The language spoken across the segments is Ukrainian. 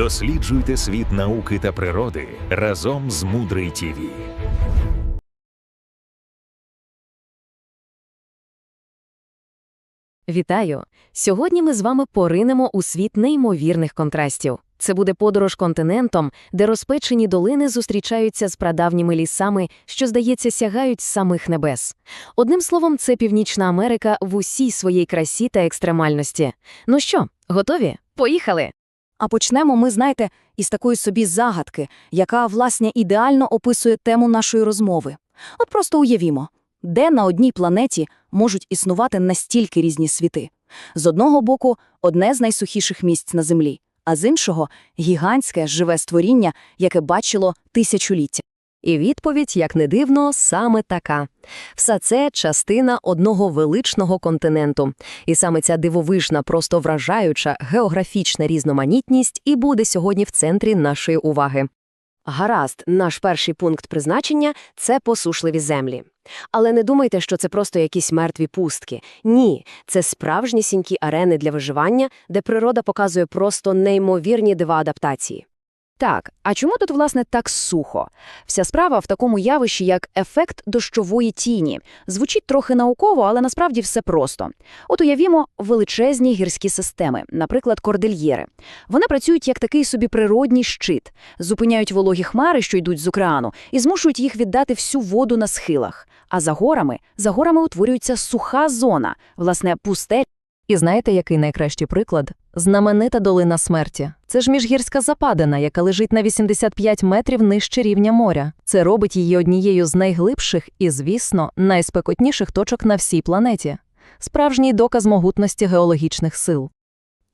Досліджуйте світ науки та природи разом з Мудрий ТІВІ. Вітаю! Сьогодні ми з вами поринемо у світ неймовірних контрастів. Це буде подорож континентом, де розпечені долини зустрічаються з прадавніми лісами, що, здається, сягають самих небес. Одним словом, це Північна Америка в усій своїй красі та екстремальності. Ну що, готові? Поїхали! А почнемо ми, знаєте, із такої собі загадки, яка, власне, ідеально описує тему нашої розмови. От просто уявімо, де на одній планеті можуть існувати настільки різні світи. З одного боку, одне з найсухіших місць на Землі, а з іншого – гігантське живе створіння, яке бачило тисячоліття. І відповідь, як не дивно, саме така. Все це частина одного величного континенту. І саме ця дивовижна, просто вражаюча географічна різноманітність і буде сьогодні в центрі нашої уваги. Гаразд, наш перший пункт призначення – це посушливі землі. Але не думайте, що це просто якісь мертві пустки. Ні, це справжнісінькі арени для виживання, де природа показує просто неймовірні дива адаптації. Так, а чому тут, власне, так сухо? Вся справа в такому явищі, як ефект дощової тіні. Звучить трохи науково, але насправді все просто. От уявімо величезні гірські системи, наприклад, кордильєри. Вони працюють як такий собі природній щит, зупиняють вологі хмари, що йдуть з океану, і змушують їх віддати всю воду на схилах. А за горами, за горами утворюється суха зона, власне, пустель. І знаєте, який найкращий приклад? Знаменита долина смерті. Це ж міжгірська западина, яка лежить на 85 метрів нижче рівня моря. Це робить її однією з найглибших і, звісно, найспекотніших точок на всій планеті. Справжній доказ могутності геологічних сил.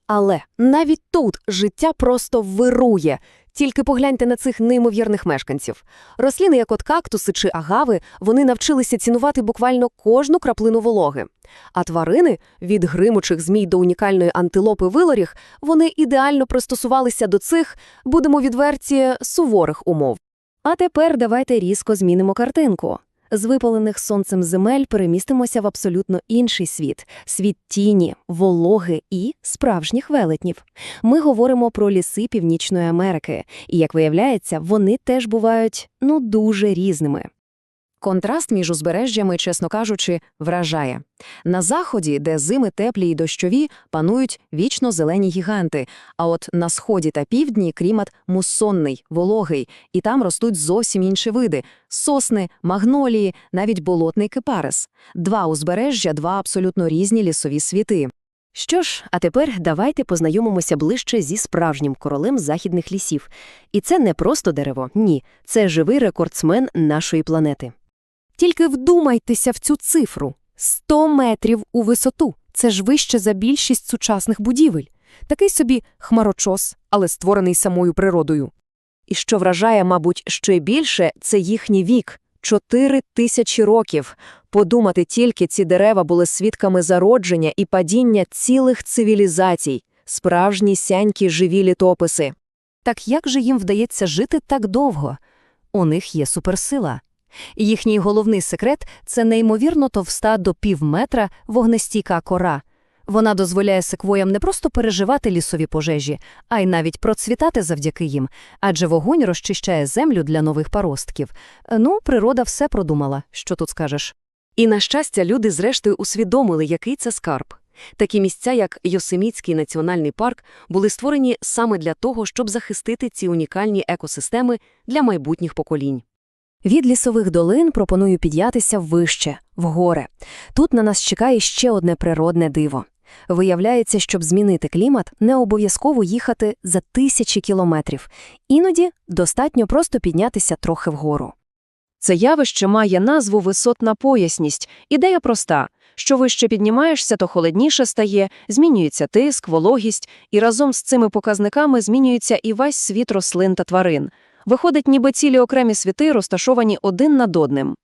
Але навіть тут життя просто вирує. Тільки погляньте на цих неймовірних мешканців. Рослини, як от кактуси чи агави, вони навчилися цінувати буквально кожну краплину вологи. А тварини, від гримучих змій до унікальної антилопи вилоріг, вони ідеально пристосувалися до цих, будемо відверті, суворих умов. А тепер давайте різко змінимо картинку. З випалених сонцем земель перемістимося в абсолютно інший світ – світ тіні, вологи і справжніх велетнів. Ми говоримо про ліси Північної Америки, і, як виявляється, вони теж бувають, ну, дуже різними. Контраст між узбережжями, чесно кажучи, вражає. На заході, де зими теплі й дощові, панують вічно зелені гіганти, а от на сході та півдні клімат муссонний, вологий, і там ростуть зовсім інші види – сосни, магнолії, навіть болотний кипарис. Два узбережжя, два абсолютно різні лісові світи. Що ж, а тепер давайте познайомимося ближче зі справжнім королем західних лісів. І це не просто дерево, ні, це живий рекордсмен нашої планети. Тільки вдумайтеся в цю цифру – 100 метрів у висоту. Це ж вище за більшість сучасних будівель. Такий собі хмарочос, але створений самою природою. І що вражає, мабуть, ще більше – це їхній вік – 4 тисячі років. Подумати тільки, ці дерева були свідками зародження і падіння цілих цивілізацій, справжні сянькі живі літописи. Так як же їм вдається жити так довго? У них є суперсила. Їхній головний секрет – це неймовірно товста до півметра вогнестійка кора. Вона дозволяє секвоям не просто переживати лісові пожежі, а й навіть процвітати завдяки їм, адже вогонь розчищає землю для нових паростків. Ну, природа все продумала, що тут скажеш. І, на щастя, люди зрештою усвідомили, який це скарб. Такі місця, як Йосемітський національний парк, були створені саме для того, щоб захистити ці унікальні екосистеми для майбутніх поколінь. Від лісових долин пропоную піднятися вище, в гори. Тут на нас чекає ще одне природне диво. Виявляється, щоб змінити клімат, не обов'язково їхати за тисячі кілометрів. Іноді достатньо просто піднятися трохи вгору. Це явище має назву висотна поясність. Ідея проста. Що вище піднімаєшся, то холодніше стає, змінюється тиск, вологість, і разом з цими показниками змінюється і весь світ рослин та тварин. Виходить, ніби цілі окремі світи розташовані один над одним.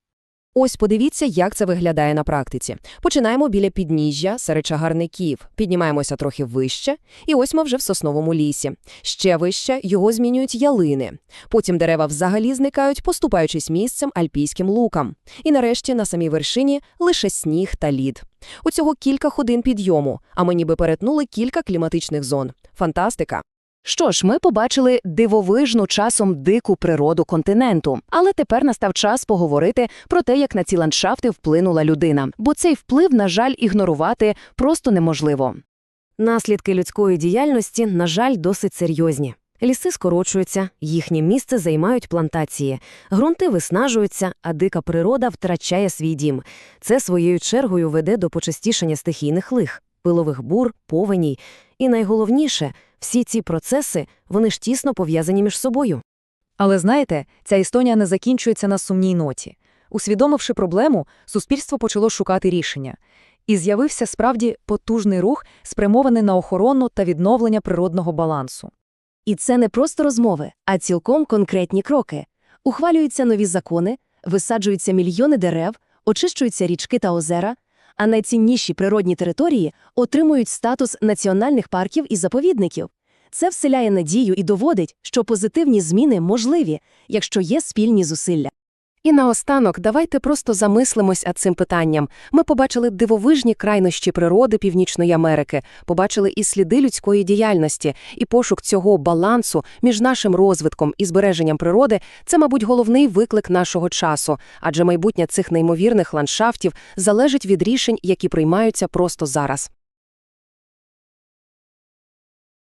Ось подивіться, як це виглядає на практиці. Починаємо біля підніжжя, серед чагарників, піднімаємося трохи вище, і ось ми вже в сосновому лісі. Ще вище його змінюють ялини. Потім дерева взагалі зникають, поступаючись місцем альпійським лукам. І нарешті на самій вершині лише сніг та лід. У цього кілька годин підйому, а ми ніби перетнули кілька кліматичних зон. Фантастика! Що ж, ми побачили дивовижну часом дику природу континенту. Але тепер настав час поговорити про те, як на ці ландшафти вплинула людина. Бо цей вплив, на жаль, ігнорувати просто неможливо. Наслідки людської діяльності, на жаль, досить серйозні. Ліси скорочуються, їхнє місце займають плантації, ґрунти виснажуються, а дика природа втрачає свій дім. Це своєю чергою веде до почастішення стихійних лих, пилових бур, повеній. І найголовніше, всі ці процеси, вони ж тісно пов'язані між собою. Але знаєте, ця історія не закінчується на сумній ноті. Усвідомивши проблему, суспільство почало шукати рішення. І з'явився справді потужний рух, спрямований на охорону та відновлення природного балансу. І це не просто розмови, а цілком конкретні кроки. Ухвалюються нові закони, висаджуються мільйони дерев, очищуються річки та озера, а найцінніші природні території отримують статус національних парків і заповідників. Це вселяє надію і доводить, що позитивні зміни можливі, якщо є спільні зусилля. І наостанок давайте просто замислимось над цим питанням. Ми побачили дивовижні крайнощі природи Північної Америки, побачили і сліди людської діяльності, і пошук цього балансу між нашим розвитком і збереженням природи – це, мабуть, головний виклик нашого часу, адже майбутнє цих неймовірних ландшафтів залежить від рішень, які приймаються просто зараз.